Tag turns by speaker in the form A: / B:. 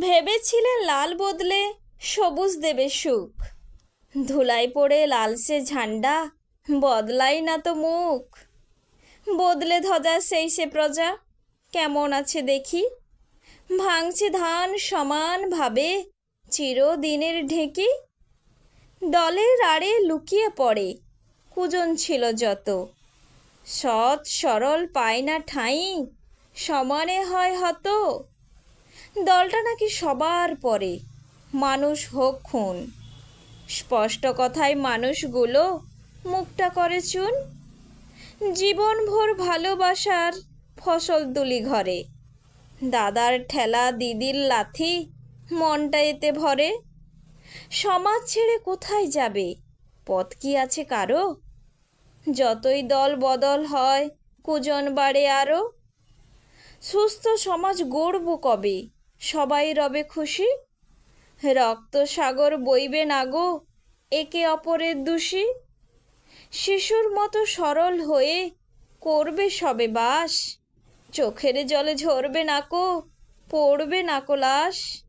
A: ভেবেছিলে লাল বদলে সবুজ দেবে সুখ। ধুলাই পড়ে লালসে ঝান্ডা, বদলাই না তো মুখ। বদলে ধ্বজা সেই সে প্রজা, কেমন আছে দেখি? ভাঙছে ধান সমানভাবে, চিরদিনের ঢেকি। দলের আড়ে লুকিয়ে পড়ে, কুজন ছিল যত। সৎ সরল পায় না ঠাঁই, সমানে হয় হত। দলটা নাকি সবার পরে। মানুষ হোক খুন। স্পষ্ট কথায় মানুষগুলো মুখটা করে চুন। জীবনভর ভালোবাসার ফসল তুলি ঘরে। দাদার ঠেলা, দিদির লাথি, মনটা এতে ভরে। সমাজ ছেড়ে কোথায় যাবে? পথ কি আছে কারও? যতই দল বদল হয়, কুজন বাড়ে আরও সুস্থ সমাজ গড়ব কবে? সবাই রবে খুশি। রক্ত সাগর বইবে না গো, একে অপরের দোষী। শিশুর মতো সরল হয়ে করবে সবে বাস। চোখের জলে ঝরবে নাকো পড়বে নাকো লাশ।